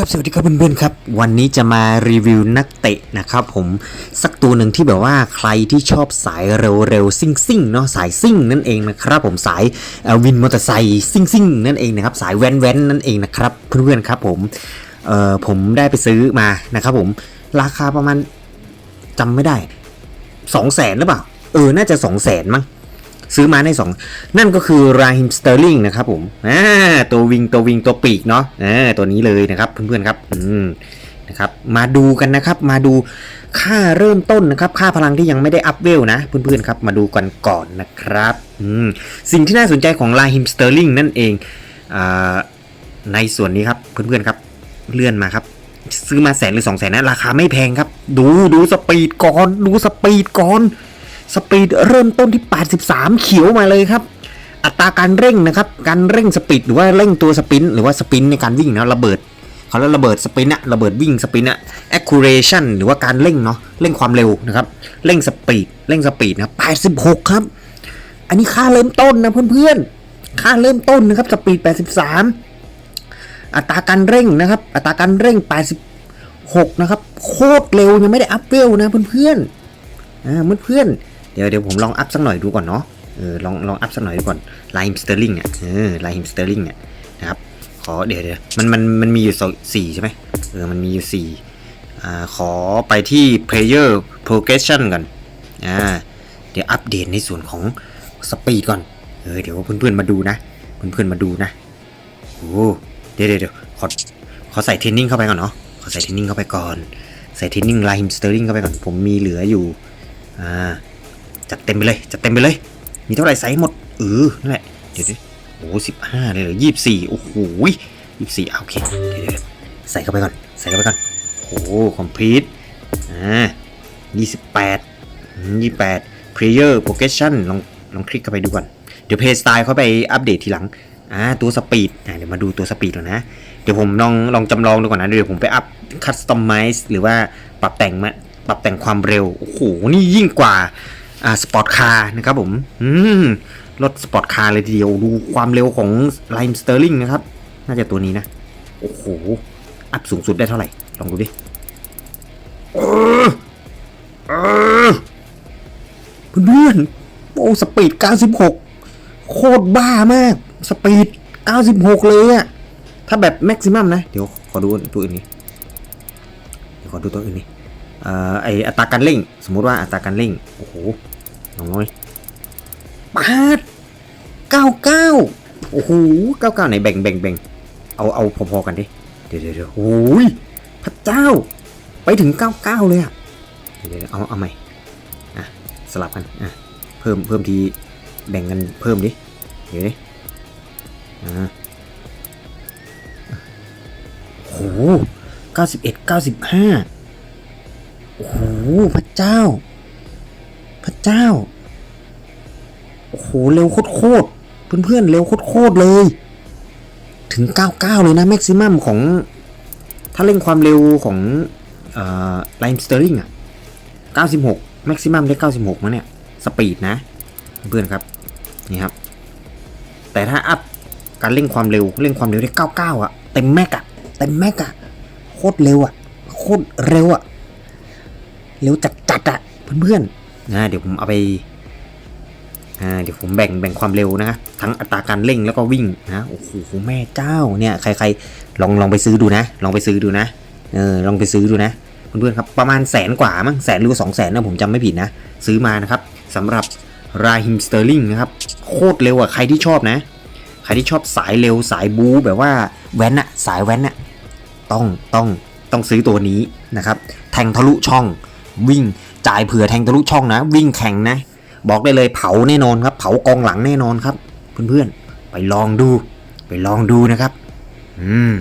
ครับสวัสดีครับเพื่อนๆครับ วันนี้จะมารีวิวนักเตะนะครับผมสักตัวหนึ่งที่แบบว่าใครที่ชอบสายเร็วๆซิ่งๆเนาะสายซิ่งนั่นเองนะครับผมสายวินมอเตอร์ไซค์ซิ่งๆนั่นเองนะครับสายแว้นๆนั่นเองนะครับเพื่อนๆครับผมเอ่อผมได้ไปซื้อมานะครับผมราคาประมาณจำไม่ได้สองแสนหรือเปล่าเออน่าจะสองแสนมั้ง ซื้อมาได้สองนั่นก็คือราฮิมสเตอร์ลิงนะครับผมอ่าตัววิงตัววิงตัวปีกเนาะอ่าตัวนี้เลยนะครับ เพื่อนๆครับอืมนะครับมาดูกันนะครับมาดูค่าเริ่มต้นนะครับค่าพลังที่ยังไม่ได้อัพเวลนะเพื่อนๆครับมาดูกันก่อนนะครับอืมสิ่งที่น่าสนใจของราฮิมสเตอร์ลิงนั่นเองอ่าในส่วนนี้ครับเพื่อนๆครับเลื่อนมาครับ ซื้อมาแสนหรือสองแสนนะราคาไม่แพงครับ ดูดูสปีดก่อนดูสปีดก่อน สปีดเริ่มต้นที่ 83 เขียวมาเลยครับ อัตราการเร่งนะครับ การเร่งสปีดหรือว่าเร่งตัวสปินหรือว่าสปินในการวิ่งนะระเบิดเขาเรียกระเบิดสปินอะระเบิดวิ่งสปินอะ accuracy หรือว่าการเร่งเนาะเร่งความเร็วนะครับ เร่งสปีดเร่งสปีดนะ86 ครับ อันนี้ค่าเริ่มต้นนะเพื่อนๆ ค่าเริ่มต้นนะครับสปีด 83 อัตราการเร่งนะครับ อัตราการเร่ง 86 นะครับ โคตรเร็วยังไม่ได้อัพเวลนะเพื่อนๆอ่าเพื่อนๆ เดี๋ยวเดี๋ยวผมลองอัพสักหน่อยดูก่อนเนาะเออลองลองอัพสักหน่อยดูก่อนไลน์สเตอร์ลิงเนี่ยเออไลน์สเตอร์ลิงเนี่ยนะครับขอเดี๋ยวเดี๋ยวมันมันมันมีอยู่สี่ใช่ไหมเออมันมีอยู่สี่อ่าขอไปที่ player progression ก่อนอ่าเดี๋ยวอัปเดตในส่วนของสปีดก่อนเออเดี๋ยวเพื่อนๆมาดูนะเพื่อนๆมาดูนะโอ้เดี๋ยวเดี๋ยวเดี๋ยวขอขอใส่เทนนิ่งเข้าไปก่อนเนาะขอใส่เทนนิ่งเข้าไปก่อนใส่เทนนิ่งไลน์สเตอร์ลิงเข้าไปก่อนผมมีเหลืออยู่อ่า จัดเต็มไปเลยจัดเต็มไปเลย มีเท่าไหร่ใส่หมดเออนั่นแหละเดี๋ยวดิโอ้สิบห้าเลยเหรอยี่สิบสี่โอ้โหยี่สิบสี่โอเคเดี๋ยวใส่เข้าไปก่อนใส่เข้าไปก่อนโอ้คอมพลีทอ่ายี่สิบแปดยี่แปด player progression ลองลองคลิกเข้าไปดูก่อนเดี๋ยวเพย์สไตล์เขาไปอัปเดตทีหลังอ่าตัวสปีดอ่าเดี๋ยวมาดูตัวสปีดก่อนนะ เดี๋ยวผมลองลองจำลองดูก่อนนะเดี๋ยวผมไปอัพคัสตอมไมซ์หรือว่าปรับแต่งมาปรับแต่งความเร็ว โอ้โห นี่ยิ่งกว่า อ่าสปอร์ตคาร์นะครับผม อืมรถสปอร์ตคาร์เลยทีเดียวดูความเร็วของไลม์สเตอร์ลิงนะครับ น่าจะตัวนี้นะ โอ้โห อัพสูงสุดได้เท่าไหร่ ลองดูดิเพื่อนๆโอ้สปีด 96 โคตรบ้ามาก สปีด 96 เลยอะถ้าแบบแม็กซิมัมนะ เดี๋ยวขอดูตัวอื่นนี้เดี๋ยวขอดูตัวอื่นนี้ ไออัตราการเร่ง สมมุติว่าอัตราการเร่ง โอ้โหลองน้อยปาดเก้าเก้าโอ้โหเก้าเก้าไหนแบ่งแบ่งแบ่งเอาเอาพอๆกันดิ เดี๋ยวเดี๋ยวเดี๋ยวโอ้ยพระเจ้า ไปถึงเก้าเก้าเลยอะเดี๋ยวเดี๋ยวเอาเอาใหม่อะสลับกันอะเพิ่มเพิ่มทีแบ่งกันเพิ่มดิ เดี๋ยวดิอ่าโอ้โหเก้าสิบเอ็ดเก้าสิบห้า พระเจ้า พระเจ้า โอ้โห เร็วโคตรๆเพื่อนๆ เร็วโคตรๆเลย ถึง 99 เลยนะแม็กซิมัมของ ถ้าเร่งความเร็วของไลน์สเตอร์ลิงอะ 96 แม็กซิมัมได้ 96มาเนี่ย สปีดนะ เพื่อนครับ นี่ครับ แต่ถ้าอัพการเร่งความเร็วเร่งความเร็วได้ 99 อะ เต็มแม็กอะเต็มแม็กอะโคตรเร็วอะโคตรเร็วอะ เร็วจัดจัดๆอะเพื่อนๆนะเดี๋ยวผมเอาไปอ่าเดี๋ยวผมแบ่งแบ่งความเร็วนะทั้งอัตราการเร่งแล้วก็วิ่งนะโอ้โหแม่เจ้าเนี่ยใครๆลองลองไปซื้อดูนะ ลองไปซื้อดูนะเออลองไปซื้อดูนะเพื่อนๆครับประมาณแสนกว่ามั้งแสนหรือสองแสนนะผมจำไม่ผิดนะ ซื้อมานะครับสำหรับราฮิมสเตอร์ลิงนะครับโคตรเร็วอะใครที่ชอบนะ ใครที่ชอบสายเร็วสายบู๊แบบว่าแว้นอะสายแว้นอะต้องต้องต้องซื้อตัวนี้นะครับแทงทะลุช่อง วิ่งจ่ายเผื่อแทงทะลุช่องนะ วิ่งแข่งนะ บอกได้เลยเผาแน่นอนครับ เผากองหลังแน่นอนครับ เพื่อนๆไปลองดู ไปลองดูนะครับ อืม